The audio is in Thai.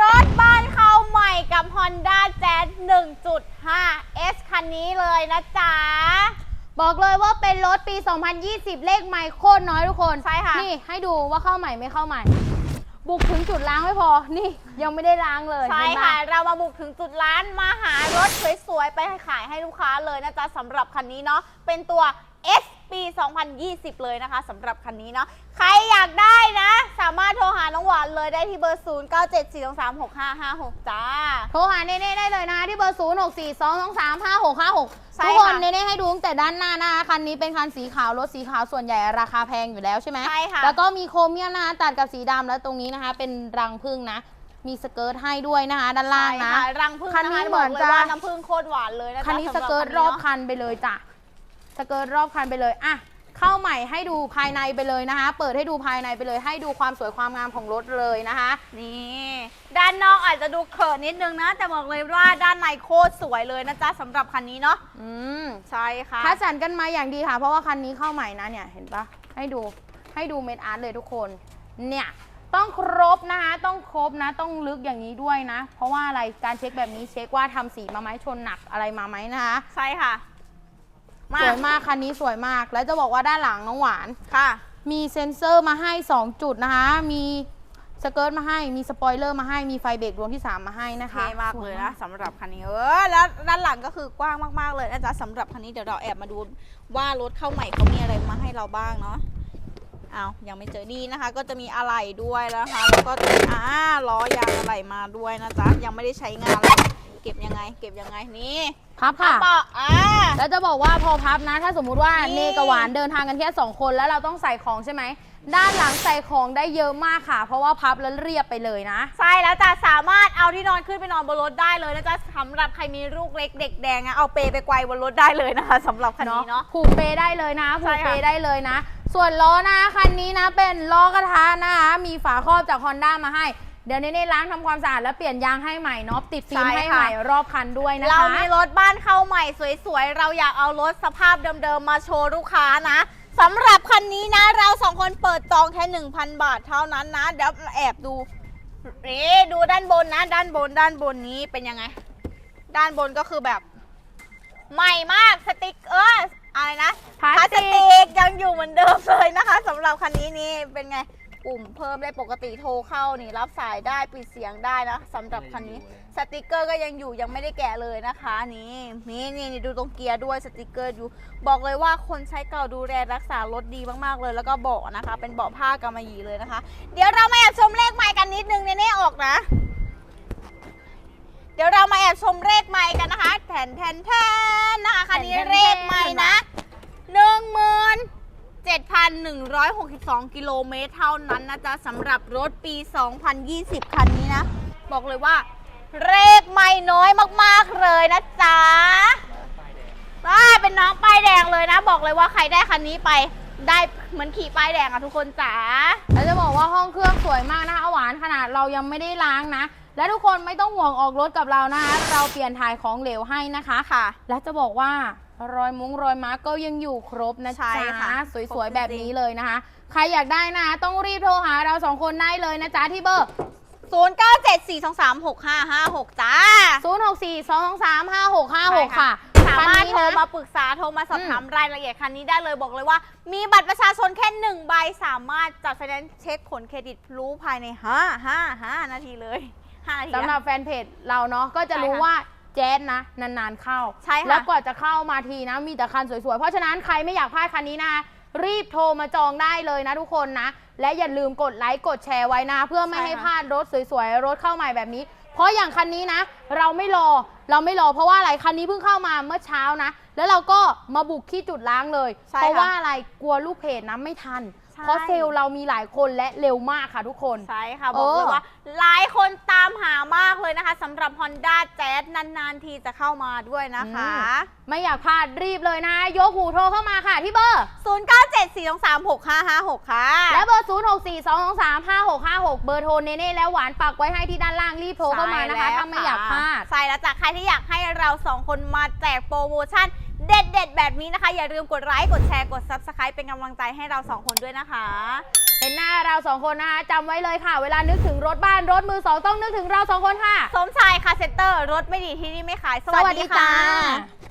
รถบ้านเข้าใหม่กับ Honda Jazz 1.5 S คันนี้เลยนะจ๊ะ บอกเลยว่าเป็นรถปี 2020 เลขใหม่โคตรน้อยทุกคน ใช่ค่ะ นี่ให้ดูว่าเข้าใหม่ไม่เข้าใหม่ บุกถึงจุดล้างไม่พอ นี่ยังไม่ได้ล้างเลยใช่เห็นปค่ะ เรามาบุกถึงจุดร้านมาหารถสวยๆ ไปขายให้ลูกค้าเลยนะจ๊ะสำหรับคันนี้เนาะ เป็นตัว S ปี 2020 เลยนะคะสำหรับคันนี้เนาะใครอยากได้นะ สามารถโทรหาน้องหวานเลยได้ที่เบอร์ 0974236556 จ้า โทรหาเน่ๆได้เลยนะที่เบอร์ 0 6 4 2 2 3 5 6 5 6 ใช่ทุกคนค่ะ เน่ๆให้ดูตั้งแต่ด้านหน้านะคะคันนี้เป็นคันสีขาว รถสีขาวส่วนใหญ่ราคาแพงอยู่แล้วใช่ไหม ใช่ค่ะ แล้วก็มีโครเมียมนะคะตัดกับสีดำแล้วตรงนี้นะคะ เป็นรังพึ่งนะ มีสเกิร์ตให้ด้วยนะคะด้านล่างนะใช่ค่รังพึ่งคันนี้ะะเหมือนบกเลยจะว่าน้ำพึ่งโคตรหวานเลยนะจ๊ะคันนี้สสำหเกิร์ตคัรอบเนาะคันไปเลยจ้ะ สเกิร์ตรอบคันไปเลยอะเข้าใหม่ให้ดูภายในไปเลยนะคะ เปิดให้ดูภายในไปเลย ให้ดูความสวยความงามของรถเลยนะคะ นี่ด้านนอกอาจจะดูเขินนิดนึงนะ แต่บอกเลยว่าด้านในโคตรสวยเลยนะจ๊ะสำหรับคันนี้เนาะอืมใช่ค่ะคัดสรรกันมาอย่างดีค่ะ เพราะว่าคันนี้เข้าใหม่นะเนี่ยเห็นปะให้ดูให้ดูเม็ดอาร์ตเลยทุกคน เนี่ยต้องครบนะคะ ต้องครบนะ ต้องลึกอย่างนี้ด้วยนะ เพราะว่าอะไรการเช็คแบบนี้เช็คว่าทำสีมาไหมชนหนักอะไรมาไหมนะคะ ใช่ค่ะ มา สวยมากคันนี้สวยมาก แล้วจะบอกว่าด้านหลังน้องหวาน ค่ะ มีเซ็นเซอร์มาให้ 2 จุดนะคะ มีสเกิร์ตมาให้ มีสปอยเลอร์มาให้ มีไฟเบรกดวงที่ 3 มาให้นะคะ เท่มากเลยนะสวสำหรับคันนี้เออแล้วด้านหลังก็คือกว้างมากๆเลยนะจ๊ะสำหรับคันนี้เดี๋ยวเราแอบมาดูว่ารถเข้าใหม่เขามีอะไรมาให้เราบ้างเนาะเอายังไม่เจอดีนะคะ ก็จะมีอะไหล่ด้วยนะคะแล้วก็จะมีอ่าล้อยางอะไหล่มาด้วยนะจ๊ะยังไม่ได้ใช้งานเลย เก็บยังไง เก็บยังไงนี่พับค่ะเบาะอ่า แล้วจะบอกว่าพอพับนะ ถ้าสมมุติว่านี่ เนกับหวานเดินทางกันแค่2คนแล้วเราต้องใส่ของใช่ไหม ด้านหลังใส่ของได้เยอะมากค่ะ เพราะว่าพับแล้วเรียบไปเลยนะ ใช่แล้วจ้ะสามารถเอาที่นอนขึ้นไปนอนบนรถได้เลยนะจ๊ะสำหรับใครมีลูกเล็กเด็กแดงอะเอาเปไปไกวบนรถได้เลยนะคะสำหรับคันนี้เนาะ ผูกเปได้เลยนะใช่ผูกค่ะเปได้เลยนะ ส่วนล้อนะคันนี้นะเป็นล้อกระทะนะคะมีฝาครอบจาก Honda มาให้ เดี๋ยวเนๆล้างทำความสะอาดแล้วเปลี่ยนยางให้ใหม่เนาะติดฟิล์มให้ใหม่รอบคันด้วยนะคะ เรามีรถบ้านเข้าใหม่สวยๆ เราอยากเอารถสภาพเดิมๆ มาโชว์ลูกค้านะสำหรับคันนี้นะ เราสองคนเปิดจองแค่ 1,000 บาทเท่านั้นนะ เดี๋ยวแอบดูนี่ดูด้านบนนะ ด้านบนด้านบนนี้เป็นยังไง ด้านบนก็คือแบบ ใหม่มากสติ๊กเอออะไรนะพลาสพลาสติกติก ยังอยู่เหมือนเดิมเลยนะคะสำหรับคันนี้นี่เป็นไง ปุ่มเพิ่มได้ปกติโทรเข้านี่รับสายได้ปิดเสียงได้นะสำหรับคันนี้ สติกเกอร์ก็ยังอยู่ยังไม่ได้แกะเลยนะคะนี่นี่นี่นี่ดูตรงเกียร์ด้วยสติกเกอร์อยู่ บอกเลยว่าคนใช้เก่าดูแลรักษารถดีมากๆเลย แล้วก็เบาะนะคะ เป็นเบาะผ้ากำมะหยี่เลยนะคะ เดี๋ยวเรามาแอบชมเลขไมค์กันนิดนึงเน่ๆออกนะ เดี๋ยวเรามาแอบชมเลขไมค์กันนะคะแทนแทนแทนนะคะคันนี้แทนแทนเลขไมค์นะหนึ่งหมื่น 7,162 กิโลเมตรเท่านั้นนะจ๊ะสำหรับรถปี 2020 คันนี้นะ บอกเลยว่าเลขไม่น้อยมากๆเลยนะจ๊ะว้าเป็นน้องป้ายแดงเลยนะ บอกเลยว่าใครได้คันนี้ไปได้เหมือนขี่ป้ายแดงอะทุกคนจ๋าแล้วจะบอกว่าห้องเครื่องสวยมากนะคะหวานขนาดเรายังไม่ได้ล้างนะ และทุกคนไม่ต้องห่วงออกรถกับเรานะคะเราเปลี่ยนถ่ายของเหลวให้นะคะค่ะ และจะบอกว่ารอยมุ้งรอยมาร์กก็ยังอยู่ครบนะใช่จ๊ะค่ะสวยๆ แบบนี้เลยนะคะ ใครอยากได้นะคะต้องรีบโทรหาเราสองคนได้เลยนะจ๊ะที่เบอร์ 0974236556 จ้า 0642235656 ค่ะ สามารถคันนี้โทรนะมาปรึกษาโทรมาสอบถามอืมรายละเอียดคันนี้ได้เลยบอกเลยว่า มีบัตรประชาชนแค่หนึ่งใบสามารถจัดไฟแนนซ์เช็คผลเครดิตรู้ภายใน 5 5 5 นาทีเลย 5นาที สำหรับแฟนเพจเราเนาะก็จะรู้ใช่ค่ะว่าแจ๊สนะ นานๆเข้า ใช่ค่ะ แล้วกว่าจะเข้ามาทีนะมีแต่คันสวยๆ เพราะฉะนั้นใครไม่อยากพลาดคันนี้นะ รีบโทรมาจองได้เลยนะทุกคนนะ และอย่าลืมกดไลค์กดแชร์ไว้นะ เพื่อไม่ใช่ให้ค่ะพลาดรถสวยๆ รถเข้าใหม่แบบนี้ เพราะอย่างคันนี้นะ เราไม่รอเราไม่รอเพราะว่าอะไรคันนี้เพิ่งเข้ามาเมื่อเช้านะ แล้วเราก็มาบุกที่จุดล้างเลย ใช่เพราะค่ะ ว่าอะไรกลัวลูกเพจนะไม่ทัน ใช่ เพราะเซลล์เรามีหลายคนและเร็วมากค่ะทุกคน ใช่ค่ะ บอกเลยเออ ว่า หลายคนตามหามากเลยนะคะสำหรับ Honda Jazz นาน ๆ ทีจะเข้ามาด้วยนะคะ ไม่อยากพลาดรีบเลยนะ ยกหูโทรเข้ามาค่ะที่เบอร์ 0974236556 ค่ะ และเบอร์ 0 6 4 2 2 3 5 6 5 6 เบอร์โทรเนเน่และหวานปักไว้ให้ที่ด้านล่างรีบโทรเข้ามานะคะ ใช่แล้วถ้าไม่อยากพลาด ใช่แล้วจ้ะใครที่อยากให้เราสองคนมาแจกโปรโมชั่น เด็ดๆ แบบนี้นะคะ อย่าลืมกดไลค์กดแชร์กด Subscribe เป็นกำลังใจให้เราสองคนด้วยนะคะเเห็นหน้าเราสองคนนะคะจำไว้เลยค่ะ เวลานึกถึงรถบ้านรถมือสองต้องนึกถึงเราสองคนค่ะ สมชายคาเซ็นเตอร์ รถไม่ดีที่นี่ไม่ขายสสวัวัสสดีดีจ้าค่ะ